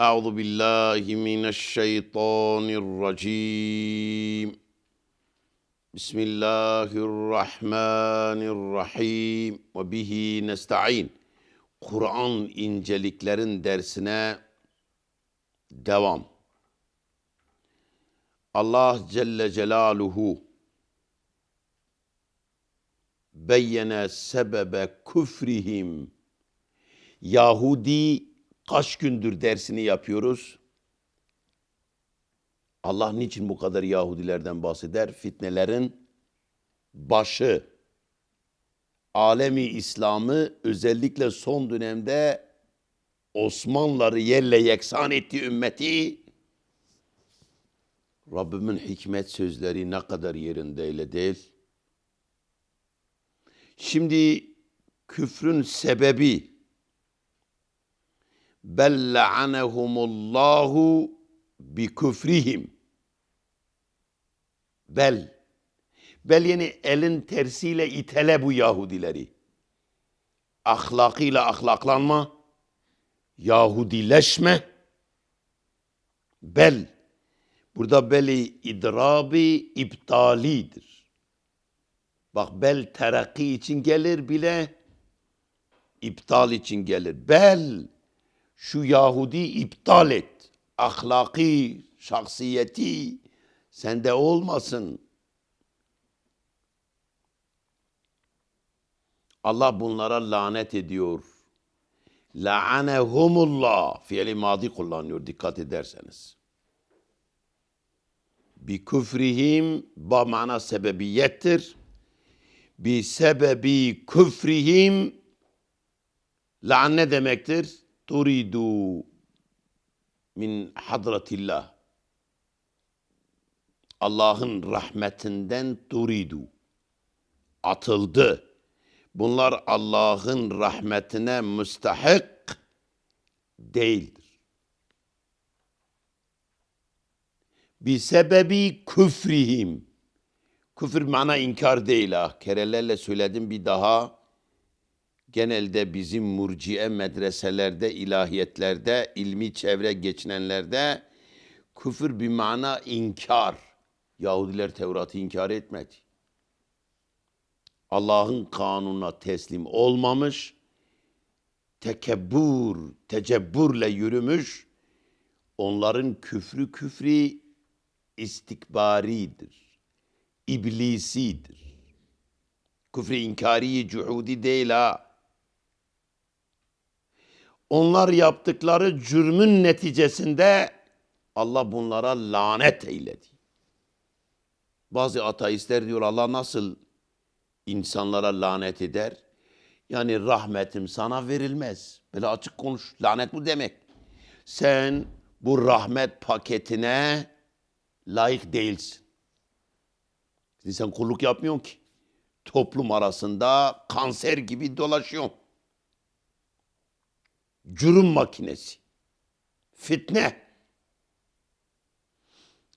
أعوذ بالله من الشيطان الرجيم بسم الله الرحمن الرحيم وبه نستعين Kur'an inceliklerin dersine devam. Allah Celle Celaluhu beyyene sebebe küfrihim. Yahudi kaç gündür dersini yapıyoruz? Allah niçin bu kadar Yahudilerden bahseder? Fitnelerin başı. Alemi İslam'ı özellikle son dönemde Osmanlıları yerle yeksan ettiği ümmeti Rabbimin hikmet sözleri ne kadar yerinde öyle değil. Şimdi küfrün sebebi bel la'anehumullahu bi küfrihim. Bel. Bel yani elin tersiyle itele bu Yahudileri. Ahlakıyla ahlaklanma. Yahudileşme. Bel. Burada beli idrabi iptalidir. Bak bel terakki için gelir bile iptal için gelir. Bel şu Yahudi iptal et. Ahlaki, şahsiyeti sende olmasın. Allah bunlara lanet ediyor. La'anehumullah fiili madi kullanıyor dikkat ederseniz. Bi küfrihim ba mana sebebiyettir. Bi sebebi küfrihim La'an ne demektir? Turidu min hadratillah. Allah'ın rahmetinden turidu. Atıldı. Bunlar Allah'ın rahmetine müstahik değildir. Bir sebebi küfrihim. Küfür mana inkar değil ha. Kerelerle söyledim bir daha genelde bizim murciye medreselerde, ilahiyetlerde, ilmi çevre geçinenlerde küfür bir mana inkar. Yahudiler Tevrat'ı inkar etmedi. Allah'ın kanununa teslim olmamış, tekebbür, tecebbürle yürümüş, onların küfrü küfri istikbaridir, iblisidir. Küfrü inkari, cuhudi değil ha. Onlar yaptıkları cürmün neticesinde Allah bunlara lanet eyledi. Bazı ateistler diyor Allah nasıl insanlara lanet eder? Yani rahmetim sana verilmez. Böyle açık konuş. Lanet bu demek. Sen bu rahmet paketine layık değilsin. Şimdi sen kulluk yapmıyorsun ki. Toplum arasında kanser gibi dolaşıyorsun cürüm makinesi. Fitne.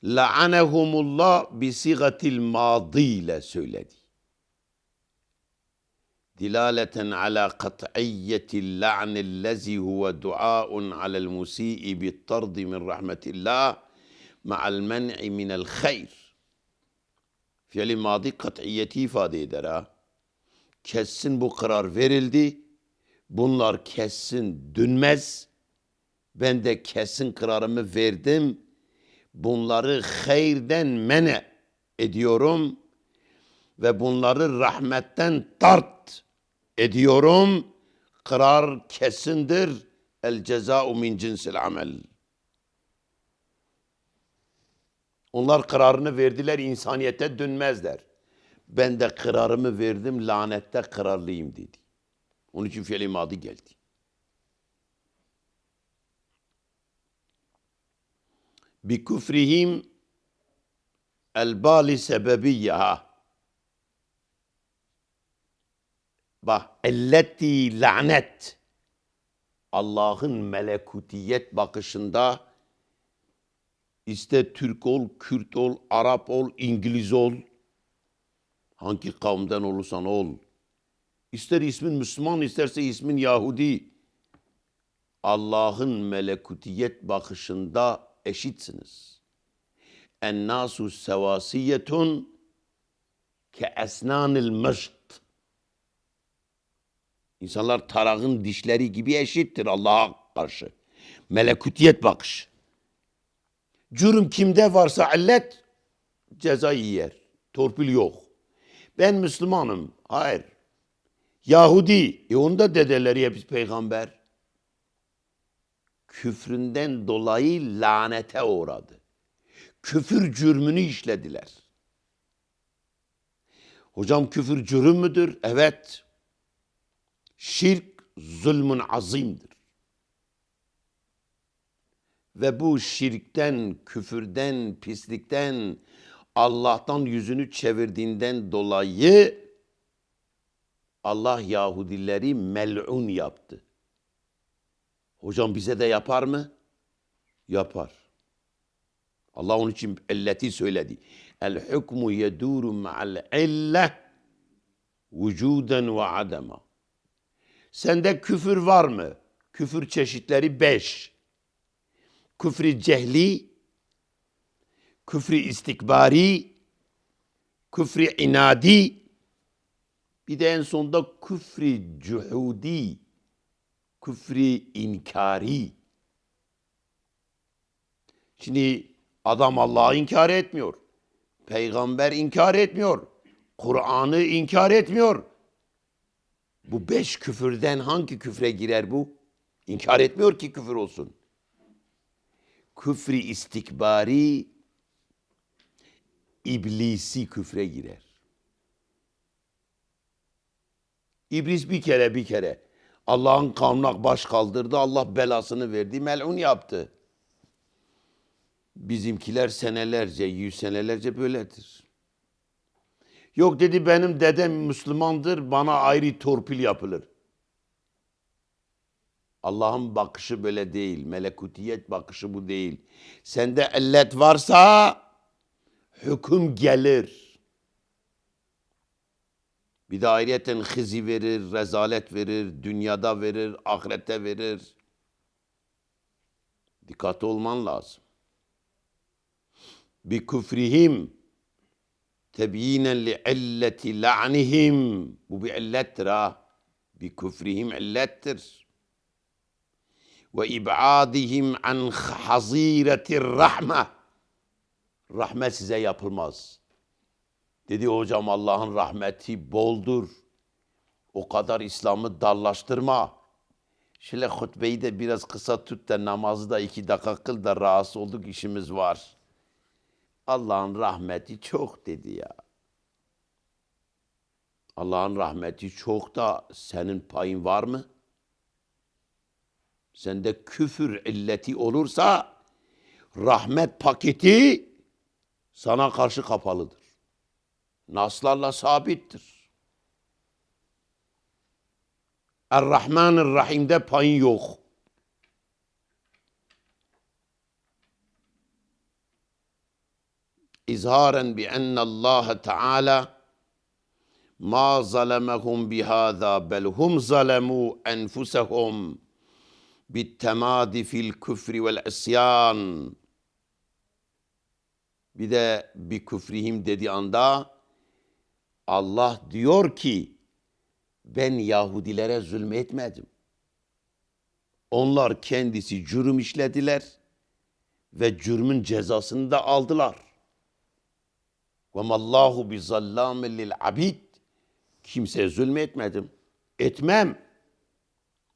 La'anehumullah bi sigatil madi ile söyledi. Dilaleten ala kat'iyyetil la'nellezi huve duaun alel musi'i bit tardi min rahmetillah ma'al men'i minel hayr. Fiili madi kat'iyeti ifade eder ha. Kessin bu karar verildi bunlar kessin dünmez. Ben de kesin kararımı verdim. Bunları hayırden mene ediyorum ve bunları rahmetten tart ediyorum. Karar kesindir. El ceza'u min cinsil amel. Onlar kararını verdiler, insaniyete dönmezler. Ben de kararımı verdim, lanette kararlıyım dedi. Onun için fiili madi geldi. Bi küfrihim el bali sebebiyyeha. Bak, elleti lanet. Allah'ın melekutiyet bakışında iste Türk ol, Kürt ol, Arap ol, İngiliz ol, hangi kavimden olursan ol, İster ismin Müslüman isterse ismin Yahudi. Allah'ın melekutiyet bakışında eşitsiniz. Ennasu sevasiyetun ke esnanil mışt. İnsanlar tarağın dişleri gibi eşittir Allah'a karşı. Melekutiyet bakış. Cürüm kimde varsa illet cezayı yer. Torpil yok. Ben Müslümanım. Hayır. Yahudi. E onun da dedeleri hepsi peygamber. Küfründen dolayı lanete uğradı. Küfür cürmünü işlediler. Hocam küfür cürüm müdür? Evet. Şirk zulmün azimdir. Ve bu şirkten, küfürden, pislikten, Allah'tan yüzünü çevirdiğinden dolayı Allah Yahudileri mel'un yaptı. Hocam bize de yapar mı? Yapar. Allah onun için illeti söyledi. El hukmu yeduru ma'al ille vücuden ve adema. Sende küfür var mı? Küfür çeşitleri beş. Küfrü cehli, küfrü istikbari, küfrü inadi, bir de en sonunda küfrü cuhudi, küfrü inkari. Şimdi adam Allah'ı inkar etmiyor. Peygamber inkar etmiyor. Kur'an'ı inkar etmiyor. Bu beş küfürden hangi küfre girer bu? İnkar etmiyor ki küfür olsun. Küfri istikbari, iblisi küfre girer. İblis bir kere bir kere Allah'ın kavnak baş kaldırdı. Allah belasını verdi. Melun yaptı. Bizimkiler senelerce, yüz senelerce böyledir. Yok dedi benim dedem Müslümandır, bana ayrı torpil yapılır. Allah'ın bakışı böyle değil. Melekutiyet bakışı bu değil. Sende illet varsa hüküm gelir. Bir de ayrıyeten hızi verir, rezalet verir, dünyada verir, ahirette verir. Dikkatli olman lazım. Bi küfrihim tebyinen li illeti la'nihim. Bu bir illettir ha. Bi küfrihim illettir. Ve ibadihim an haziretir rahme. Rahmet size yapılmaz. Dedi hocam Allah'ın rahmeti boldur. O kadar İslam'ı darlaştırma. Şöyle hutbeyi de biraz kısa tut da namazı da iki dakika kıl da rahatsız olduk işimiz var. Allah'ın rahmeti çok dedi ya. Allah'ın rahmeti çok da senin payın var mı? Sende küfür illeti olursa rahmet paketi sana karşı kapalıdır. Naslarla sabittir. Er-Rahman Rahim'de payın yok. İzharen bi enne Allah Teala ma zalemehum bihâzâ bel hum zalemû enfusehum bittemâdi fil küfri vel isyan. Bir de bir küfrihim dediği anda Allah diyor ki ben Yahudilere zulmetmedim. Onlar kendisi cürüm işlediler ve cürmün cezasını da aldılar. Ve mallahu bi zallamin lil abid. Kimseye zulmetmedim. Etmem.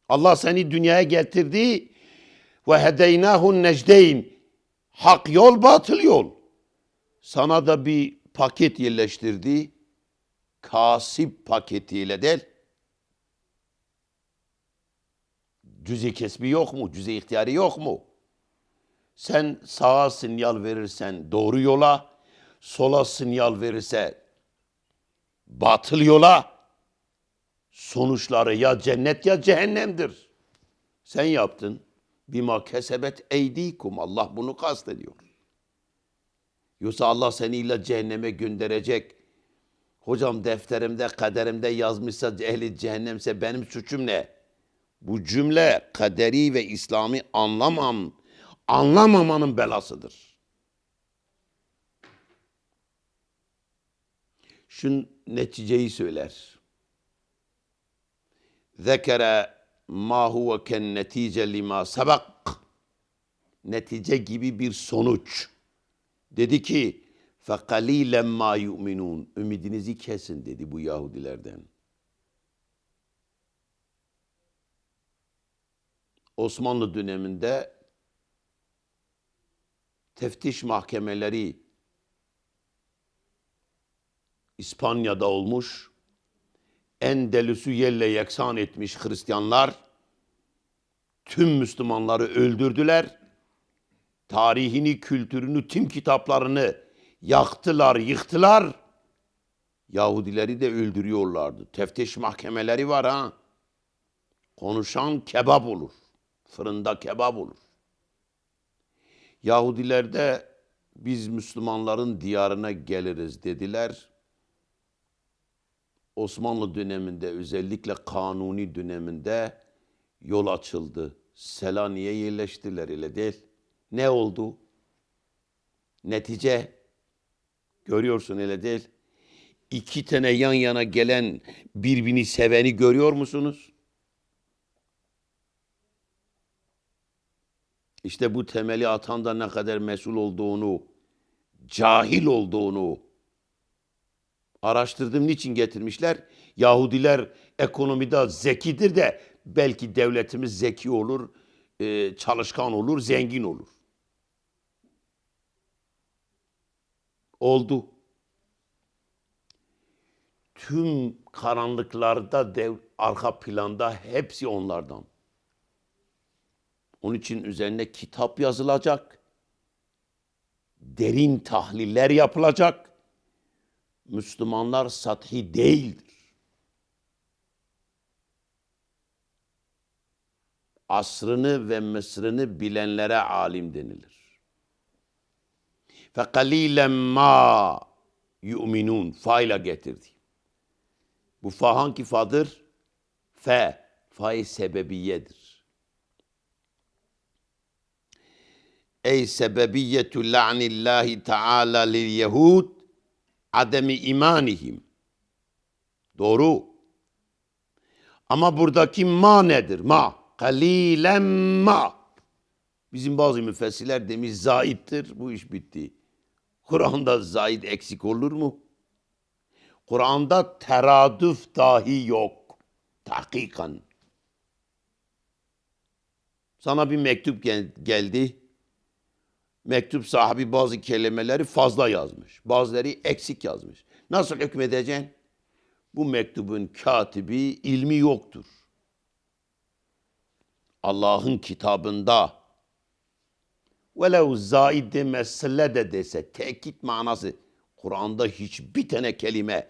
Allah seni dünyaya getirdi ve hedeynahun necdeyn. Hak yol, batıl yol. Sana da bir paket yerleştirdi. Kasip paketiyle değil. Cüzi kesbi yok mu? Cüzi ihtiyarı yok mu? Sen sağa sinyal verirsen doğru yola, sola sinyal verirse batıl yola, sonuçları ya cennet ya cehennemdir. Sen yaptın. Bima kesebet eydikum. Allah bunu kastediyor. Yoksa Allah seni illa cehenneme gönderecek. Hocam defterimde, kaderimde yazmışsa ehli cehennemse benim suçum ne? Bu cümle kaderi ve İslami anlamam, anlamamanın belasıdır. Şu neticeyi söyler. Zekere ma huve ken netice lima sabak. Netice gibi bir sonuç. Dedi ki فَقَلِيلًا مَا يُؤْمِنُونَ Ümidinizi kesin dedi bu Yahudilerden. Osmanlı döneminde teftiş mahkemeleri İspanya'da olmuş. Endelüs'ü yerle yeksan etmiş Hristiyanlar tüm Müslümanları öldürdüler. Tarihini, kültürünü, tüm kitaplarını yaktılar, yıktılar. Yahudileri de öldürüyorlardı. Teftiş mahkemeleri var ha. Konuşan kebap olur. Fırında kebap olur. Yahudiler de biz Müslümanların diyarına geliriz dediler. Osmanlı döneminde özellikle kanuni döneminde yol açıldı. Selanik'e yerleştiler öyle değil. Ne oldu? Netice görüyorsun öyle değil. İki tane yan yana gelen birbirini seveni görüyor musunuz? İşte bu temeli atan da ne kadar mesul olduğunu, cahil olduğunu araştırdım. Niçin getirmişler? Yahudiler ekonomide zekidir de belki devletimiz zeki olur, e, çalışkan olur, zengin olur. Oldu. Tüm karanlıklarda dev, arka planda hepsi onlardan. Onun için üzerine kitap yazılacak. Derin tahliller yapılacak. Müslümanlar sathi değildir. Asrını ve mısrını bilenlere alim denilir. Ve kalilen ma yu'minun. Fa ile getirdi. Bu fa hangi fadır? Fe. Fa-i sebebiyedir. Ey sebebiyetü la'nillahi ta'ala lil yehud ademi imanihim. Doğru. Ama buradaki ma nedir? Ma. Kalilen ma. Bizim bazı müfessirler demiş zaittir. Bu iş bitti. Kur'an'da zait eksik olur mu? Kur'an'da teradüf dahi yok. Tahkikan. Sana bir mektup gel- geldi. Mektup sahibi bazı kelimeleri fazla yazmış. Bazıları eksik yazmış. Nasıl hükmedeceksin? Bu mektubun katibi ilmi yoktur. Allah'ın kitabında velev zaid de mesele de dese tekit manası Kur'an'da hiçbir tane kelime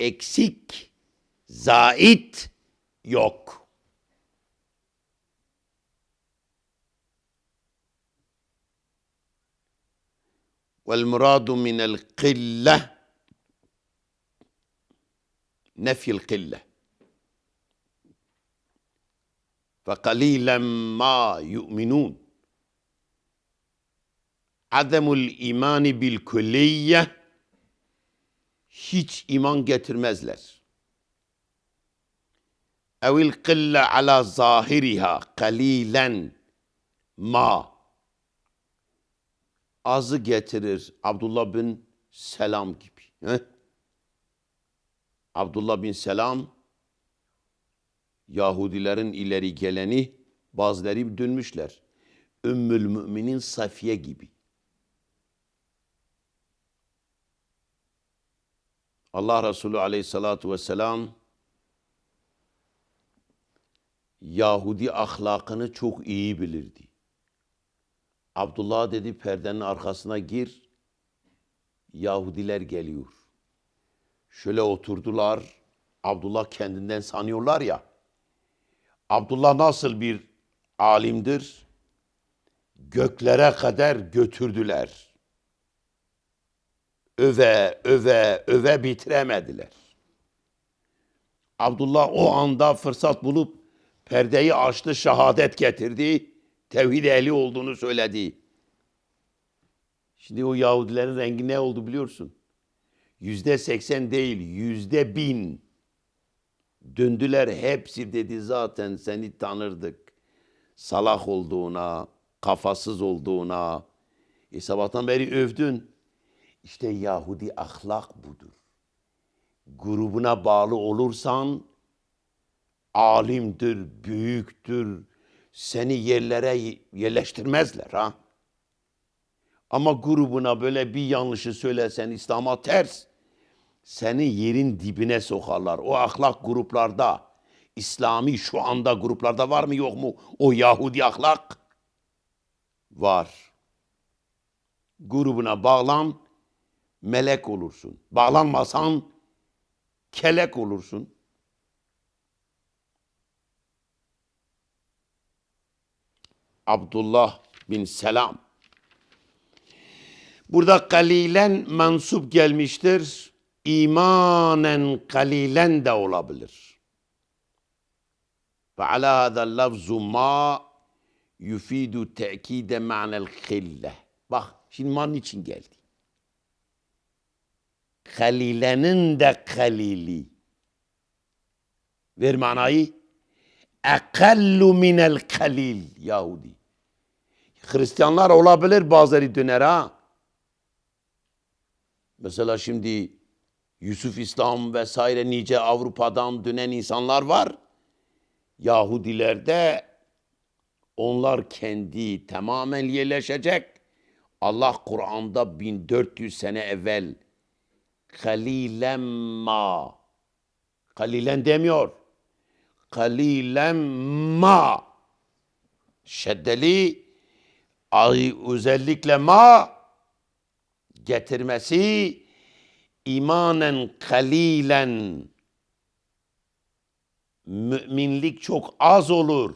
eksik, zait yok. والمراد من القلة نفي القلة فقليلا ما يؤمنون azemul imani bil külliye hiç iman getirmezler. Evil kılle ala zahiriha kalilen ma azı getirir Abdullah bin Selam gibi. He? Abdullah bin Selam Yahudilerin ileri geleni bazıları dönmüşler. Ümmül müminin Safiye gibi. Allah Resulü aleyhissalatu vesselam Yahudi ahlakını çok iyi bilirdi. Abdullah dedi perdenin arkasına gir. Yahudiler geliyor. Şöyle oturdular. Abdullah kendinden sanıyorlar ya. Abdullah nasıl bir alimdir? Göklere kadar götürdüler. Öve, öve, öve bitiremediler. Abdullah o anda fırsat bulup Perdeyi açtı, şehadet getirdi. Tevhid ehli olduğunu söyledi. Şimdi o Yahudilerin rengi ne oldu biliyorsun? Yüzde seksen değil, yüzde bin. Döndüler hepsi dedi zaten seni tanırdık. Salak olduğuna, kafasız olduğuna. E sabahtan beri övdün. İşte Yahudi ahlak budur. Grubuna bağlı olursan alimdir, büyüktür. Seni yerlere yerleştirmezler ha. Ama grubuna böyle bir yanlışı söylesen İslam'a ters, seni yerin dibine sokarlar. O ahlak gruplarda, İslami şu anda gruplarda var mı yok mu? O Yahudi ahlak var. Grubuna bağlan, melek olursun. Bağlanmasan kelek olursun. Abdullah bin Selam. Burada kalilen mensup gelmiştir. İmanen kalilen de olabilir. Ve ala hada lafzu ma yufidu te'kide ma'nel khille. Bak şimdi man için geldi. Halilenin de halili. Ver manayı. Ekallu minel kalil Yahudi. Hristiyanlar olabilir bazıları döner ha. Mesela şimdi Yusuf İslam vesaire nice Avrupa'dan dönen insanlar var. Yahudilerde onlar kendi tamamen yerleşecek. Allah Kur'an'da 1400 sene evvel kalilen ma kalilen demiyor. Kalilen ma şeddeli ay özellikle ma getirmesi imanen kalilen müminlik çok az olur.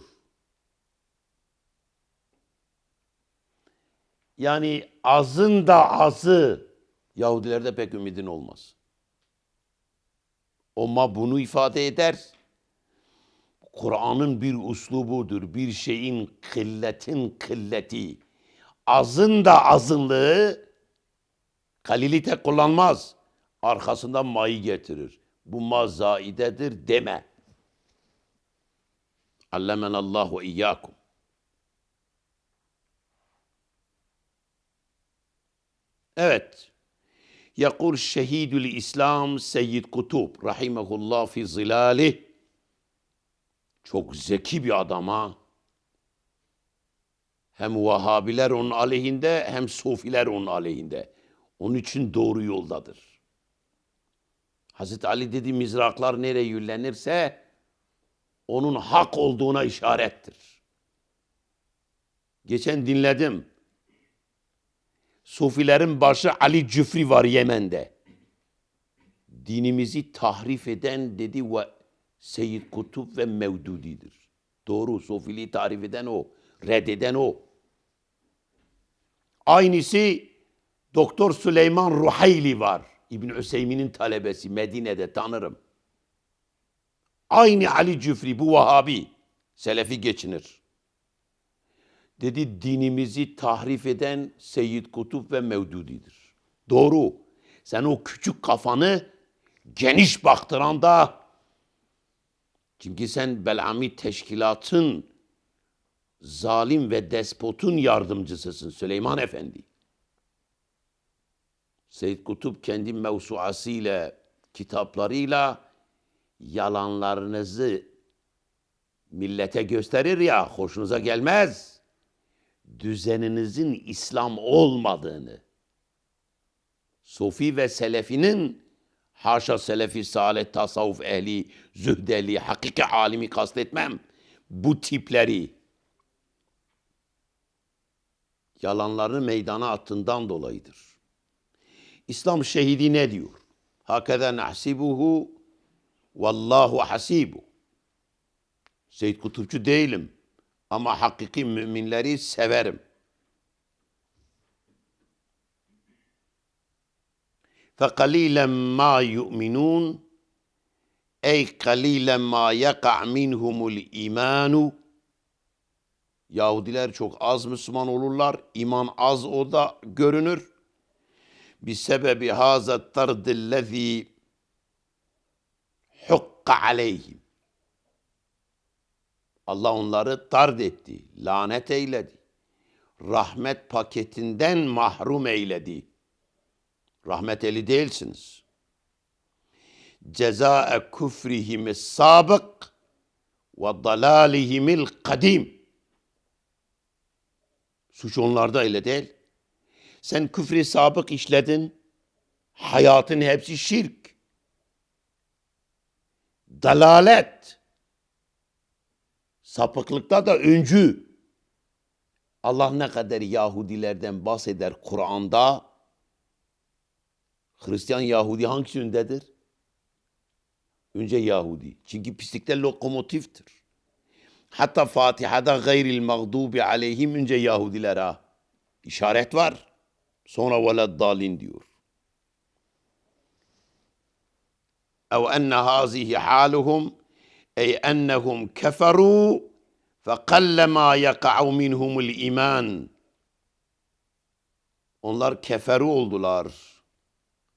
Yani azın da azı Yahudilerde pek ümidin olmaz. Ama bunu ifade eder. Kur'an'ın bir uslubudur. Bir şeyin kılletin kılleti. Azın da azınlığı kalili tek kullanmaz. Arkasından mayı getirir. Bu ma zaidedir deme. Allemen Allah ve iyyakum. Evet. يقول شهيد الإسلام سيد Kutub rahimehullah fi zilali çok zeki bir adama hem Vahabiler onun aleyhinde hem Sufiler onun aleyhinde. Onun için doğru yoldadır. Hazreti Ali dedi mizraklar nereye yüllenirse onun hak olduğuna işarettir. Geçen dinledim. Sufilerin başı Ali Cüfri var Yemen'de. Dinimizi tahrif eden dedi ve Seyyid Kutup ve Mevdudi'dir. Doğru Sufiliği tarif eden o. Reddeden o. Aynısı Doktor Süleyman Ruhayli var. İbn Üseymin'in talebesi Medine'de tanırım. Aynı Ali Cüfri bu Vahabi. Selefi geçinir. Dedi dinimizi tahrif eden Seyyid Kutup ve Mevdudi'dir. Doğru. Sen o küçük kafanı geniş baktıran da çünkü sen Belami teşkilatın zalim ve despotun yardımcısısın Süleyman Efendi. Seyyid Kutup kendi mevsuasıyla, kitaplarıyla yalanlarınızı millete gösterir ya, hoşunuza gelmez. Düzeninizin İslam olmadığını, Sufi ve Selefinin, haşa Selefi, Salih, Tasavvuf ehli, Zühdeli, hakiki alimi kastetmem, bu tipleri, yalanlarını meydana attığından dolayıdır. İslam şehidi ne diyor? Hakeza nahsibuhu vallahu hasibu. Seyyid Kutupçu değilim ama hakiki müminleri severim. فَقَلِيلًا مَا يُؤْمِنُونَ ey kalilen ma yaka minhumul imanu Yahudiler çok az Müslüman olurlar. İman az o da görünür. Bir sebebi hazat tardillezi hukka aleyhim. Allah onları tard etti, lanet eyledi. Rahmet paketinden mahrum eyledi. Rahmet eli değilsiniz. Cezae küfrihim sabık ve dalalihimil kadim. Suç onlarda öyle değil. Sen küfrü sabık işledin. Hayatın hepsi şirk. Dalalet. Sapıklıkta da öncü. Allah ne kadar Yahudilerden bahseder Kur'an'da. Hristiyan Yahudi hangisi öndedir? Önce Yahudi. Çünkü pislikte lokomotiftir. Hatta Fatiha'da gayril mağdubi aleyhim önce Yahudiler ha. İşaret var. Sonra veled dalin diyor. Ev enne hazihi haluhum ey ennehum keferu fekallema yaka'u minhumul. Onlar keferu oldular.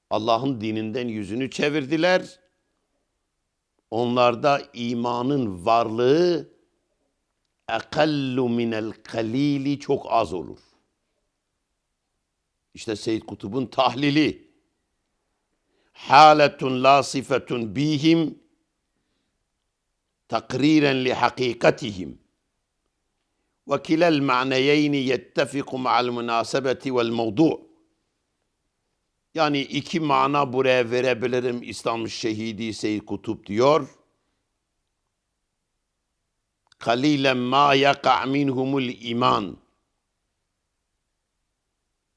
Allah'ın dininden yüzünü çevirdiler. Onlarda imanın varlığı ekallu minel kalili çok az olur. İşte Seyyid Kutub'un tahlili. Haletun la sifetun bihim Ve kilel ma'neyeyni yettefiku ma'al münasebeti vel mevdu' Yani iki mana buraya verebilirim İslam şehidi Seyyid Kutup diyor. Kalilen ma yaka minhumul iman.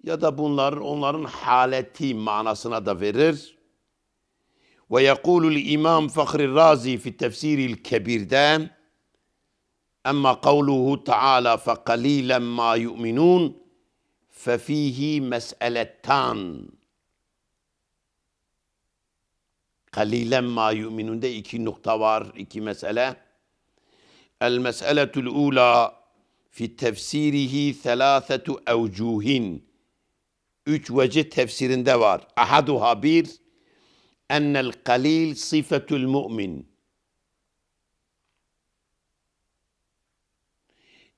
Ya da bunlar onların haleti manasına da verir. Ve yekulul İmam Fahri Razi fi tefsiril kebirde Ama kavluhu Teala fe kalilen ma yu'minun fefihi mes'eletan. Kalilen ma yu'minun'de iki nokta var, iki mesele. El mes'eletul ula fi tefsirihi thelâthetu evcuhin. Üç vecih tefsirinde var. Ahaduha bir, ennel kalil sıfetul mu'min.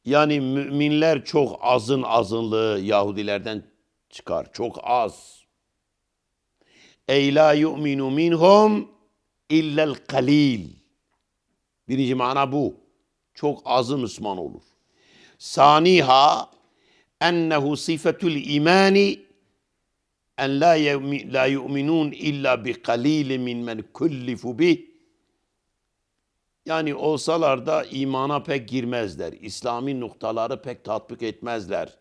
Yani müminler çok azın azınlığı Yahudilerden çıkar. Çok az. Ey la yu'minu minhum illel kalil. Birinci mana bu. Çok azı Müslüman olur. Saniha ennehu sifetul imani en la, yevmi, la yu'minun illa bi kalili min men kullifu bih. Yani olsalar da imana pek girmezler. İslami noktaları pek tatbik etmezler.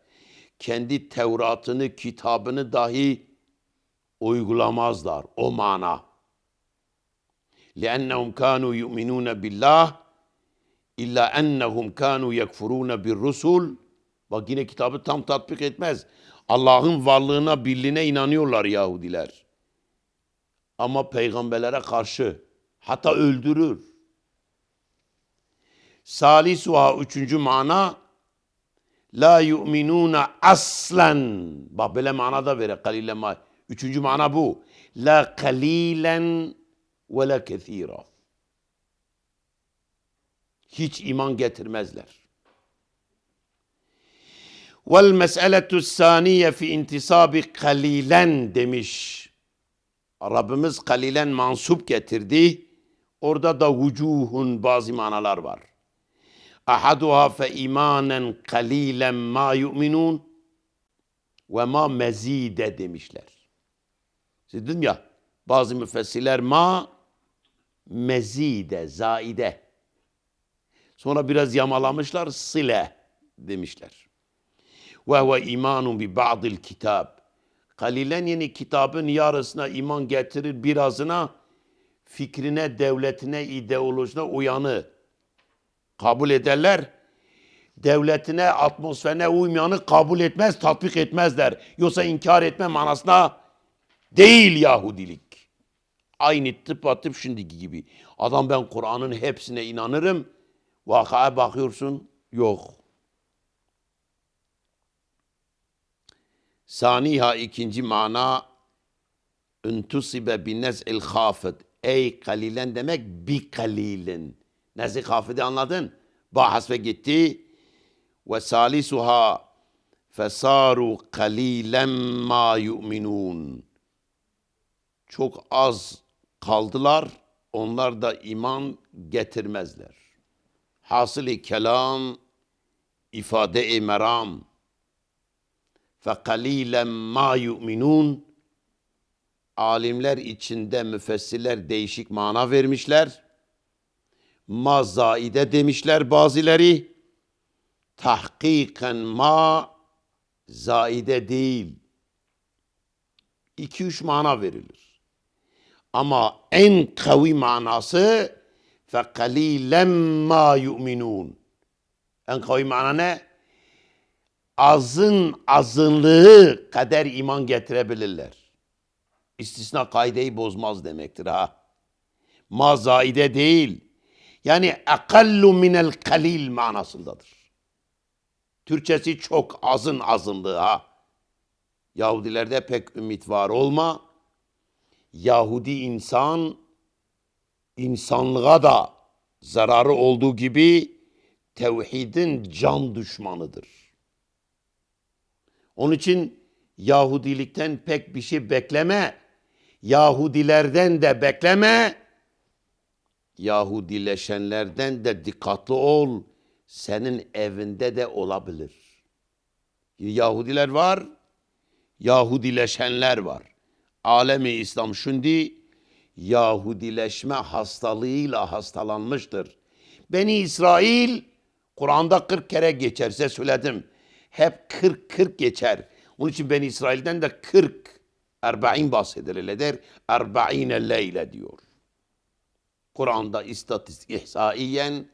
Kendi Tevrat'ını, kitabını dahi uygulamazlar. O mana. لِأَنَّهُمْ كَانُوا يُؤْمِنُونَ بِاللّٰهِ İlla ennehum kanu yekfuruna bir rusul. Bak yine kitabı tam tatbik etmez. Allah'ın varlığına, birliğine inanıyorlar Yahudiler. Ama peygamberlere karşı hatta öldürür. Salisuha üçüncü mana la yu'minuna aslan. Bak böyle mana da vere kalilen ma. Üçüncü mana bu. La kalilen ve la kethira. Hiç iman getirmezler. Vel mes'eletu saniye fi intisabi kalilen demiş. Rabbimiz kalilen mansup getirdi. Orada da vucuhun bazı manalar var. Ahaduha fe imanen kalilen ma yu'minun ve ma mezide demişler. Siz dedim ya bazı müfessirler ma mezide, zaide. Sonra biraz yamalamışlar sile demişler. Ve huve imanun bi ba'dil kitab. Kalilen yeni kitabın yarısına iman getirir, birazına fikrine, devletine, ideolojisine uyanı kabul ederler. Devletine, atmosferine uymayanı kabul etmez, tatbik etmezler. Yoksa inkar etme manasına değil Yahudilik. Aynı tıpatıp şimdiki gibi. Adam ben Kur'an'ın hepsine inanırım. Vakaya bakıyorsun yok. Saniha ikinci manaüntusibe bi nez'il khafid. Ey kalilen demek bi kalilen. Nez'i khafidi anladın? Bahas ve gitti. Ve salisuha fesaru kalilen ma yu'minun. Çok az kaldılar. Onlar da iman getirmezler. Hasılı kelam ifade-i meram فَقَلِيلًا ma yu'minun Alimler içinde müfessirler değişik mana vermişler. Ma zaide demişler bazıları. Tahkiken ma zaide değil. İki üç mana verilir. Ama en kavi manası فَقَلِيلًا ma yu'minun En kavi mana ne? Azın azınlığı kader iman getirebilirler. İstisna kaideyi bozmaz demektir ha. Ma zaide değil. Yani akallu minel kalil manasındadır. Türkçesi çok azın azınlığı ha. Yahudilerde pek ümit var olma. Yahudi insan insanlığa da zararı olduğu gibi tevhidin can düşmanıdır. Onun için Yahudilikten pek bir şey bekleme. Yahudilerden de bekleme. Yahudileşenlerden de dikkatli ol. Senin evinde de olabilir. Yahudiler var, Yahudileşenler var. Alemi İslam şimdi Yahudileşme hastalığıyla hastalanmıştır. Beni İsrail Kur'an'da 40 kere geçerse söyledim hep 40-40 geçer. Onun için ben İsrail'den de 40 40 bahseder öyle der. 40 leyle diyor. Kur'an'da istatistik ihsaiyen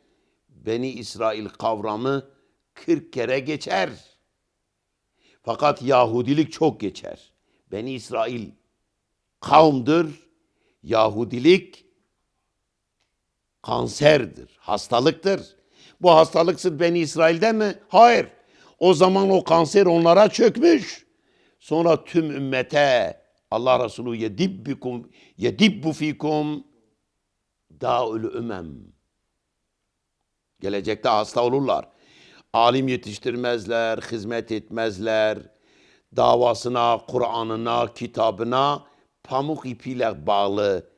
Beni İsrail kavramı 40 kere geçer. Fakat Yahudilik çok geçer. Beni İsrail kavmdır. Yahudilik kanserdir, hastalıktır. Bu hastalık sırf Beni İsrail'de mi? Hayır. O zaman o kanser onlara çökmüş. Sonra tüm ümmete Allah Resulü yedibbikum yedibbu fikum daül ümem. Gelecekte hasta olurlar. Alim yetiştirmezler, hizmet etmezler. Davasına, Kur'an'ına, kitabına pamuk ipiyle bağlı,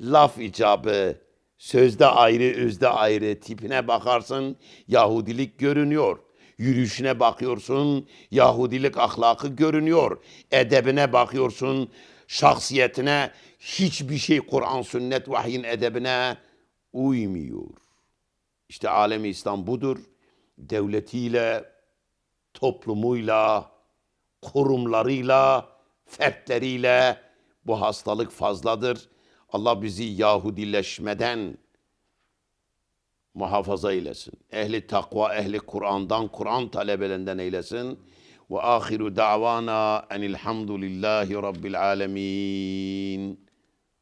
laf icabı, sözde ayrı, özde ayrı tipine bakarsın Yahudilik görünüyor. Yürüyüşüne bakıyorsun, Yahudilik ahlakı görünüyor. Edebine bakıyorsun, şahsiyetine hiçbir şey Kur'an, sünnet, vahyin edebine uymuyor. İşte alemi İslam budur. Devletiyle, toplumuyla, kurumlarıyla, fertleriyle bu hastalık fazladır. Allah bizi Yahudileşmeden muhafaza eylesin. Ehli takva, ehli Kur'an'dan, Kur'an talebelerinden eylesin. Ve ahiru da'vana enilhamdülillahi rabbil alemin.